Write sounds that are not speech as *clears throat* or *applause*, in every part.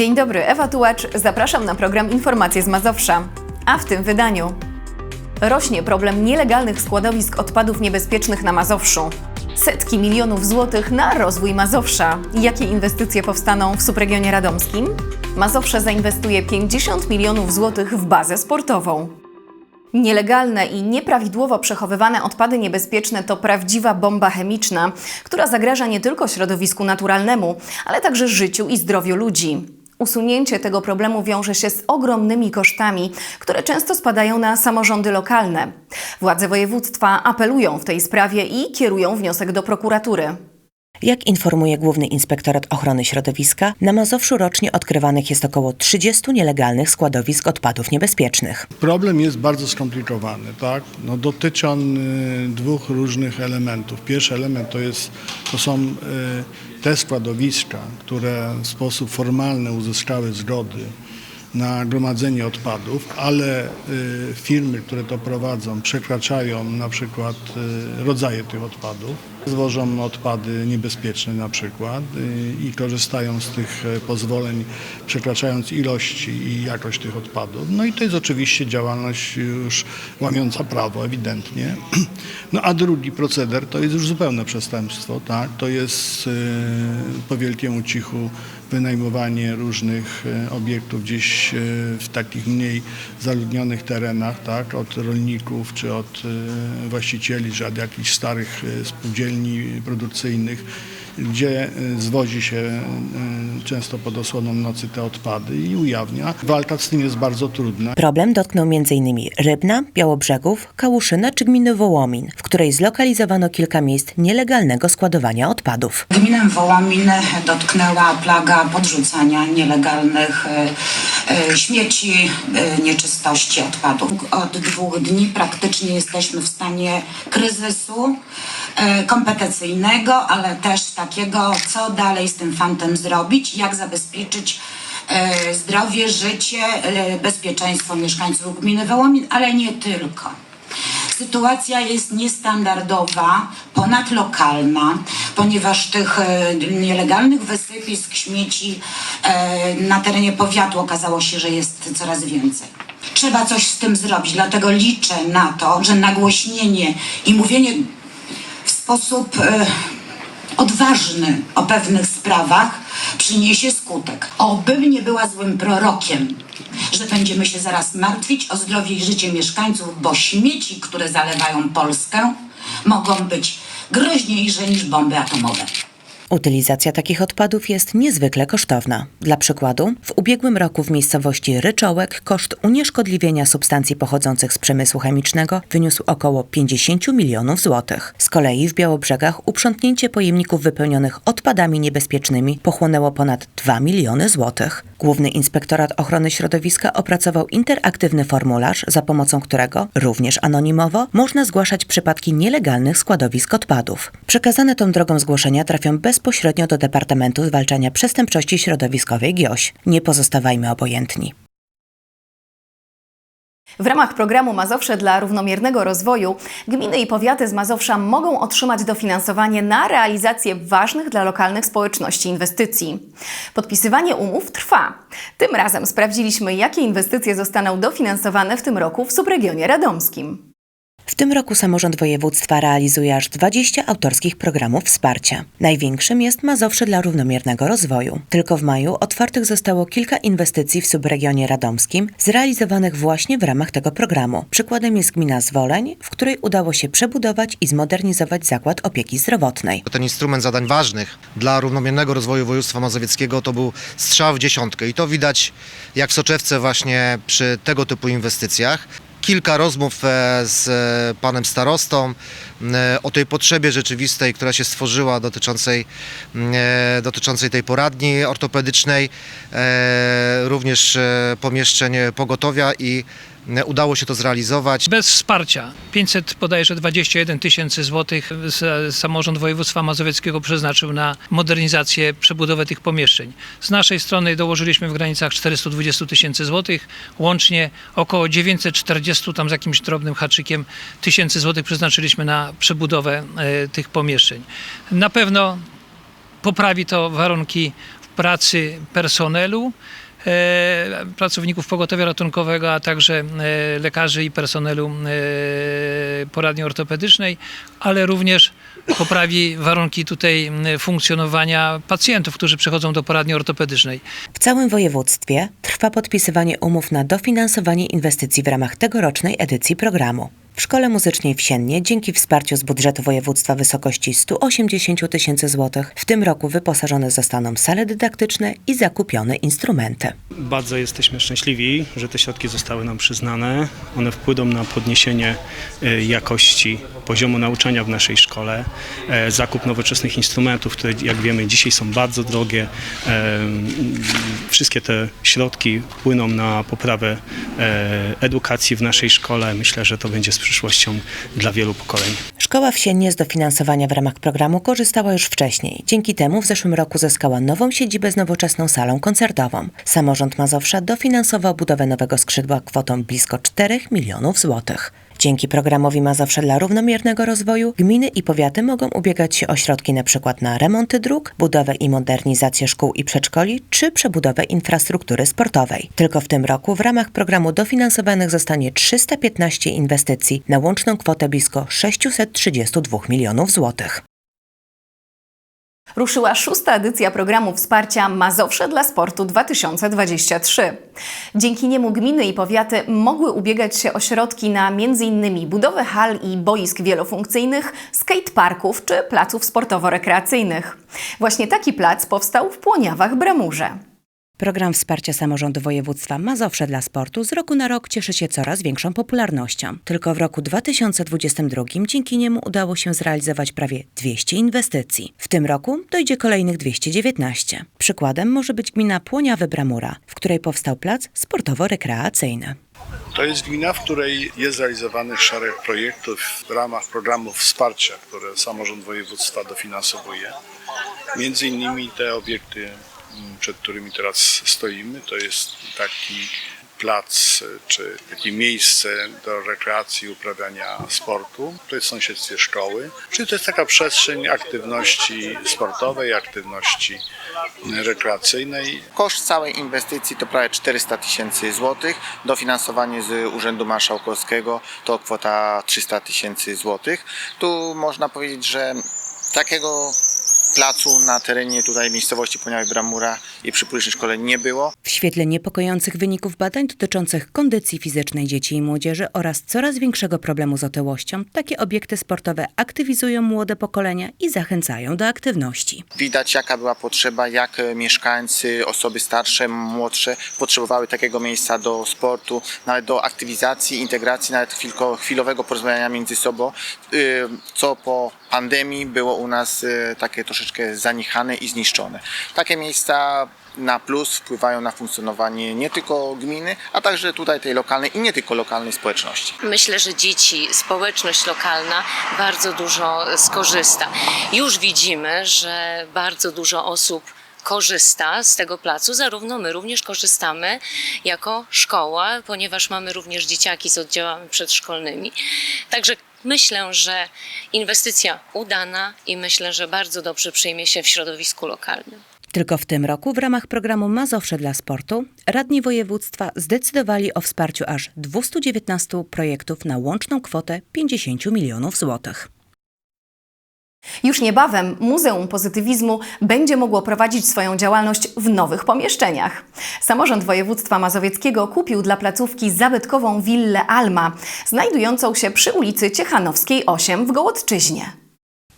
Dzień dobry, Ewa Tułacz. Zapraszam na program Informacje z Mazowsza. A w tym wydaniu rośnie problem nielegalnych składowisk odpadów niebezpiecznych na Mazowszu. Setki milionów złotych na rozwój Mazowsza. Jakie inwestycje powstaną w subregionie radomskim? Mazowsze zainwestuje 50 milionów złotych w bazę sportową. Nielegalne i nieprawidłowo przechowywane odpady niebezpieczne to prawdziwa bomba chemiczna, która zagraża nie tylko środowisku naturalnemu, ale także życiu i zdrowiu ludzi. Usunięcie tego problemu wiąże się z ogromnymi kosztami, które często spadają na samorządy lokalne. Władze województwa apelują w tej sprawie i kierują wniosek do prokuratury. Jak informuje Główny Inspektorat Ochrony Środowiska, na Mazowszu rocznie odkrywanych jest około 30 nielegalnych składowisk odpadów niebezpiecznych. Problem jest bardzo skomplikowany, tak? No, dotyczy on dwóch różnych elementów. Pierwszy element to, jest, to są y, te składowiska, które w sposób formalny uzyskały zgody na gromadzenie odpadów, ale y, firmy, które to prowadzą, przekraczają na przykład y, rodzaje tych odpadów. Zwożą odpady niebezpieczne na przykład y, i korzystają z tych e, pozwoleń, przekraczając ilości i jakość tych odpadów. No i to jest oczywiście działalność już łamiąca prawo, ewidentnie. *clears throat* No a drugi proceder to jest już zupełne przestępstwo, tak? To jest y, po wielkiemu cichu wynajmowanie różnych e, obiektów gdzieś e, w takich mniej zaludnionych terenach, tak, od rolników czy od właścicieli, czy od jakichś starych e, spółdzielni produkcyjnych, gdzie e, zwozi się e, często pod osłoną nocy te odpady i ujawnia. Walka z tym jest bardzo trudna. Problem dotknął m.in. Rybna, Białobrzegów, Kałuszyna czy gminy Wołomin, w której zlokalizowano kilka miejsc nielegalnego składowania odpadów. Gminę Wołomin dotknęła plaga podrzucania nielegalnych e, śmieci, nieczystości, odpadów. Od dwóch dni praktycznie jesteśmy w stanie kryzysu kompetencyjnego, ale też takiego, co dalej z tym fantem zrobić, jak zabezpieczyć e, zdrowie, życie, e, bezpieczeństwo mieszkańców gminy Wołomin, ale nie tylko. Sytuacja jest niestandardowa, ponadlokalna, ponieważ tych e, nielegalnych wysypisk śmieci e, na terenie powiatu okazało się, że jest coraz więcej. Trzeba coś z tym zrobić, dlatego liczę na to, że nagłośnienie i mówienie sposób e, odważny o pewnych sprawach przyniesie skutek. Obym nie była złym prorokiem, że będziemy się zaraz martwić o zdrowie i życie mieszkańców, bo śmieci, które zalewają Polskę, mogą być groźniejsze niż bomby atomowe. Utylizacja takich odpadów jest niezwykle kosztowna. Dla przykładu, w ubiegłym roku w miejscowości Ryczołek koszt unieszkodliwienia substancji pochodzących z przemysłu chemicznego wyniósł około 50 milionów złotych. Z kolei w Białobrzegach uprzątnięcie pojemników wypełnionych odpadami niebezpiecznymi pochłonęło ponad 2 miliony złotych. Główny Inspektorat Ochrony Środowiska opracował interaktywny formularz, za pomocą którego, również anonimowo, można zgłaszać przypadki nielegalnych składowisk odpadów. Przekazane tą drogą zgłoszenia trafią bezpośrednio do Departamentu Zwalczania Przestępczości Środowiskowej GIOŚ. Nie pozostawajmy obojętni. W ramach programu Mazowsze dla równomiernego rozwoju gminy i powiaty z Mazowsza mogą otrzymać dofinansowanie na realizację ważnych dla lokalnych społeczności inwestycji. Podpisywanie umów trwa. Tym razem sprawdziliśmy, jakie inwestycje zostaną dofinansowane w tym roku w subregionie radomskim. W tym roku samorząd województwa realizuje aż 20 autorskich programów wsparcia. Największym jest Mazowsze dla równomiernego rozwoju. Tylko w maju otwartych zostało kilka inwestycji w subregionie radomskim, zrealizowanych właśnie w ramach tego programu. Przykładem jest gmina Zwoleń, w której udało się przebudować i zmodernizować zakład opieki zdrowotnej. Ten instrument zadań ważnych dla równomiernego rozwoju województwa mazowieckiego to był strzał w dziesiątkę i to widać jak w soczewce właśnie przy tego typu inwestycjach. Kilka rozmów e, z e, panem starostą e, o tej potrzebie rzeczywistej, która się stworzyła dotyczącej, e, dotyczącej tej poradni ortopedycznej, również pomieszczeń pogotowia i udało się to zrealizować. Bez wsparcia 500 bodajże 21 tysięcy złotych samorząd województwa mazowieckiego przeznaczył na modernizację, przebudowę tych pomieszczeń. Z naszej strony dołożyliśmy w granicach 420 tysięcy złotych, łącznie około 940 tam z jakimś drobnym haczykiem tysięcy złotych przeznaczyliśmy na przebudowę e, tych pomieszczeń. Na pewno poprawi to warunki pracy personelu, pracowników pogotowia ratunkowego, a także e, lekarzy i personelu e, poradni ortopedycznej, ale również poprawi warunki tutaj funkcjonowania pacjentów, którzy przychodzą do poradni ortopedycznej. W całym województwie trwa podpisywanie umów na dofinansowanie inwestycji w ramach tegorocznej edycji programu. W Szkole Muzycznej w Siennie dzięki wsparciu z budżetu województwa wysokości 180 tysięcy złotych w tym roku wyposażone zostaną sale dydaktyczne i zakupione instrumenty. Bardzo jesteśmy szczęśliwi, że te środki zostały nam przyznane. One wpłyną na podniesienie e, jakości poziomu nauczania w naszej szkole. E, Zakup nowoczesnych instrumentów, które jak wiemy dzisiaj są bardzo drogie. E, Wszystkie te środki wpłyną na poprawę edukacji w naszej szkole. Myślę, że to będzie z przyszłością dla wielu pokoleń. Szkoła w Siennie z dofinansowania w ramach programu korzystała już wcześniej. Dzięki temu w zeszłym roku zyskała nową siedzibę z nowoczesną salą koncertową. Samorząd Mazowsza dofinansował budowę nowego skrzydła kwotą blisko 4 milionów złotych. Dzięki programowi Mazowsze dla równomiernego rozwoju gminy i powiaty mogą ubiegać się o środki np. na remonty dróg, budowę i modernizację szkół i przedszkoli czy przebudowę infrastruktury sportowej. Tylko w tym roku w ramach programu dofinansowanych zostanie 315 inwestycji na łączną kwotę blisko 632 milionów złotych. Ruszyła szósta edycja programu wsparcia Mazowsze dla Sportu 2023. Dzięki niemu gminy i powiaty mogły ubiegać się o środki na m.in. budowę hal i boisk wielofunkcyjnych, skateparków czy placów sportowo-rekreacyjnych. Właśnie taki plac powstał w Płoniawach Bramurze. Program wsparcia samorządu województwa Mazowsze dla sportu z roku na rok cieszy się coraz większą popularnością. Tylko w roku 2022 dzięki niemu udało się zrealizować prawie 200 inwestycji. W tym roku dojdzie kolejnych 219. Przykładem może być gmina Płoniawy Bramura, w której powstał plac sportowo-rekreacyjny. To jest gmina, w której jest realizowanych szereg projektów w ramach programów wsparcia, które samorząd województwa dofinansowuje. Między innymi te obiekty, przed którymi teraz stoimy, to jest taki plac czy takie miejsce do rekreacji uprawiania sportu. To jest w sąsiedztwie szkoły. Czyli to jest taka przestrzeń aktywności sportowej, aktywności rekreacyjnej. Koszt całej inwestycji to prawie 400 tysięcy złotych. Dofinansowanie z Urzędu Marszałkowskiego to kwota 300 tysięcy złotych. Tu można powiedzieć, że takiego placu na terenie tutaj miejscowości Poniawy Bramura i przy publicznej szkole nie było. W świetle niepokojących wyników badań dotyczących kondycji fizycznej dzieci i młodzieży oraz coraz większego problemu z otyłością, takie obiekty sportowe aktywizują młode pokolenia i zachęcają do aktywności. Widać jaka była potrzeba, jak e, mieszkańcy, osoby starsze, młodsze potrzebowały takiego miejsca do sportu, nawet do aktywizacji, integracji, nawet chwilko, chwilowego porozmawiania między sobą, y, co po pandemii było u nas y, takie troszeczkę zaniechane i zniszczone. Takie miejsca na plus wpływają na funkcjonowanie nie tylko gminy, a także tutaj tej lokalnej i nie tylko lokalnej społeczności. Myślę, że dzieci, społeczność lokalna bardzo dużo skorzysta. Już widzimy, że bardzo dużo osób korzysta z tego placu, zarówno my również korzystamy jako szkoła, ponieważ mamy również dzieciaki z oddziałami przedszkolnymi. Także myślę, że inwestycja udana i myślę, że bardzo dobrze przyjmie się w środowisku lokalnym. Tylko w tym roku w ramach programu Mazowsze dla sportu radni województwa zdecydowali o wsparciu aż 219 projektów na łączną kwotę 50 milionów złotych. Już niebawem Muzeum Pozytywizmu będzie mogło prowadzić swoją działalność w nowych pomieszczeniach. Samorząd województwa mazowieckiego kupił dla placówki zabytkową willę Alma, znajdującą się przy ulicy Ciechanowskiej 8 w Gołodczyźnie.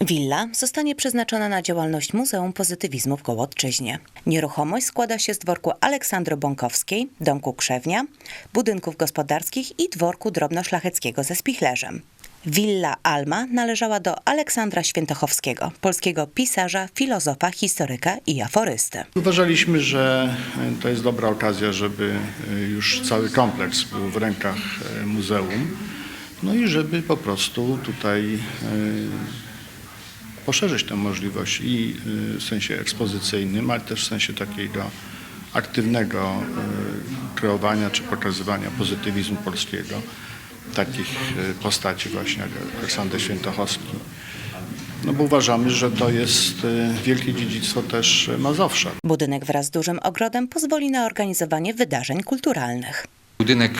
Willa zostanie przeznaczona na działalność Muzeum Pozytywizmu w Gołodczyźnie. Nieruchomość składa się z dworku Aleksandry Bąkowskiej, domku Krzewnia, budynków gospodarskich i dworku drobnoszlacheckiego ze spichlerzem. Willa Alma należała do Aleksandra Świętochowskiego, polskiego pisarza, filozofa, historyka i aforysty. Uważaliśmy, że e, to jest dobra okazja, żeby e, już cały kompleks był w rękach e, muzeum. No i żeby po prostu tutaj poszerzyć tę możliwość i w sensie ekspozycyjnym, ale też w sensie takiego aktywnego kreowania czy pokazywania pozytywizmu polskiego. Takich e, postaci właśnie jak Aleksander Świętochowski, no bo uważamy, że to jest y, wielkie dziedzictwo też Mazowsza. Budynek wraz z dużym ogrodem pozwoli na organizowanie wydarzeń kulturalnych. Budynek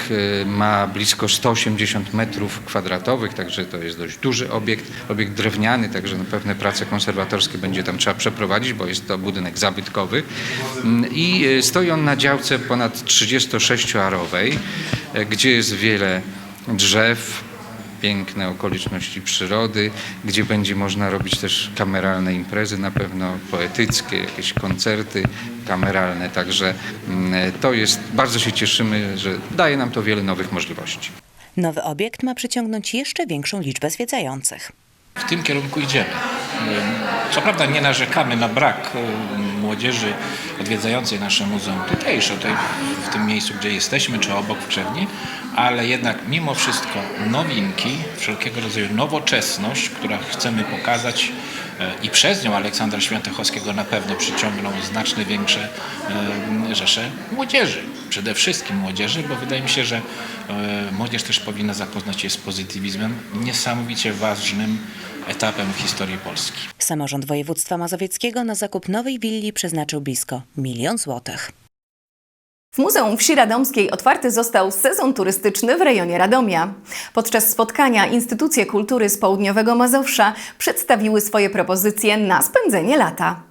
e, ma blisko 180 metrów kwadratowych, także to jest dość duży obiekt, obiekt drewniany, także na pewne prace konserwatorskie będzie tam trzeba przeprowadzić, bo jest to budynek zabytkowy. Mm, I stoi on na działce ponad 36-arowej, e, gdzie jest wiele drzew, piękne okoliczności przyrody, gdzie będzie można robić też kameralne imprezy, na pewno poetyckie, jakieś koncerty kameralne. Także mm, to jest, bardzo się cieszymy, że daje nam to wiele nowych możliwości. Nowy obiekt ma przyciągnąć jeszcze większą liczbę zwiedzających. W tym kierunku idziemy. Co prawda nie narzekamy na brak y, młodzieży odwiedzającej nasze muzeum tutejsze, tutaj w tym miejscu, gdzie jesteśmy, czy obok w Krzewni, ale jednak mimo wszystko nowinki, wszelkiego rodzaju nowoczesność, która chcemy pokazać i przez nią Aleksandra Świętochowskiego na pewno przyciągną znacznie większe y, rzesze młodzieży. Przede wszystkim młodzieży, bo wydaje mi się, że y, młodzież też powinna zapoznać się z pozytywizmem, niesamowicie ważnym etapem w historii Polski. Samorząd województwa mazowieckiego na zakup nowej willi przeznaczył blisko milion złotych. W Muzeum Wsi Radomskiej otwarty został sezon turystyczny w rejonie Radomia. Podczas spotkania instytucje kultury z południowego Mazowsza przedstawiły swoje propozycje na spędzenie lata.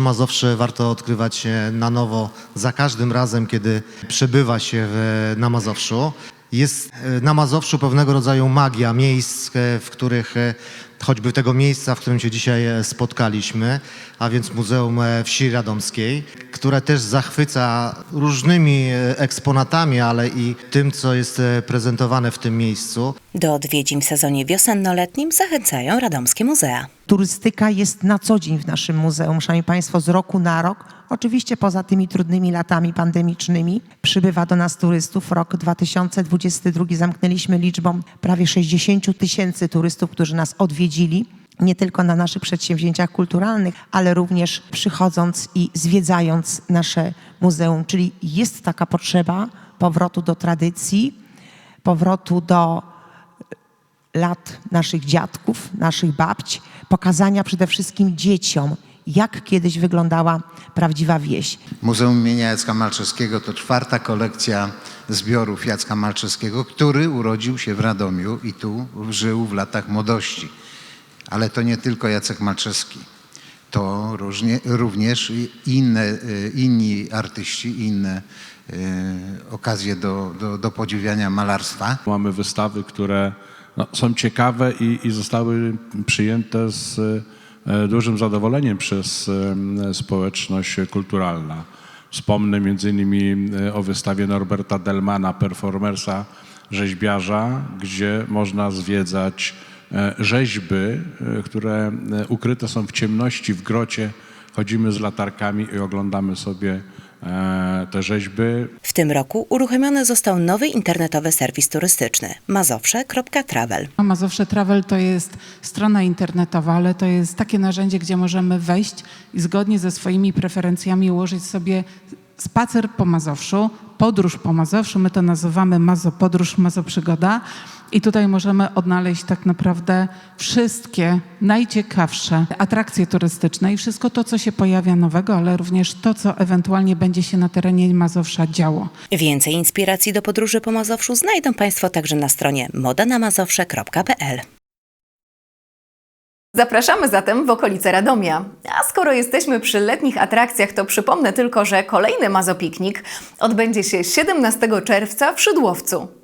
Mazowsze warto odkrywać na nowo za każdym razem, kiedy przebywa się w, na Mazowszu. Jest e, na Mazowszu pewnego rodzaju magia miejsc, e, w których e, choćby tego miejsca, w którym się dzisiaj spotkaliśmy, a więc Muzeum Wsi Radomskiej, które też zachwyca różnymi e, eksponatami, ale i tym, co jest e, prezentowane w tym miejscu. Do odwiedzin w sezonie wiosenno-letnim zachęcają radomskie muzea. Turystyka jest na co dzień w naszym muzeum, szanowni Państwo, z roku na rok. Oczywiście poza tymi trudnymi latami pandemicznymi przybywa do nas turystów. Rok 2022 zamknęliśmy liczbą prawie 60 tysięcy turystów, którzy nas odwiedzili. Nie tylko na naszych przedsięwzięciach kulturalnych, ale również przychodząc i zwiedzając nasze muzeum. Czyli jest taka potrzeba powrotu do tradycji, powrotu do lat naszych dziadków, naszych babć, pokazania przede wszystkim dzieciom, jak kiedyś wyglądała prawdziwa wieś. Muzeum imienia Jacka Malczewskiego to czwarta kolekcja zbiorów Jacka Malczewskiego, który urodził się w Radomiu i tu żył w latach młodości. Ale to nie tylko Jacek Malczewski. To różnie, również inne, y, inni artyści, inne y, okazje do, do, do podziwiania malarstwa. Mamy wystawy, które no, są ciekawe i, i zostały przyjęte z e, dużym zadowoleniem przez e, społeczność kulturalna. Wspomnę między innymi e, o wystawie Norberta Delmana, performersa, rzeźbiarza, gdzie można zwiedzać e, rzeźby, e, które e, ukryte są w ciemności w grocie. Chodzimy z latarkami i oglądamy sobie e, te rzeźby. W tym roku uruchomiony został nowy internetowy serwis turystyczny mazowsze.travel. Mazowsze Travel to jest strona internetowa, ale to jest takie narzędzie, gdzie możemy wejść i zgodnie ze swoimi preferencjami ułożyć sobie spacer po Mazowszu, podróż po Mazowszu. My to nazywamy Mazo Podróż, Mazo Przygoda. I tutaj możemy odnaleźć tak naprawdę wszystkie najciekawsze atrakcje turystyczne i wszystko to, co się pojawia nowego, ale również to, co ewentualnie będzie się na terenie Mazowsza działo. Więcej inspiracji do podróży po Mazowszu znajdą Państwo także na stronie modanamazowsze.pl. Zapraszamy zatem w okolice Radomia. A skoro jesteśmy przy letnich atrakcjach, to przypomnę tylko, że kolejny Mazopiknik odbędzie się 17 czerwca w Szydłowcu.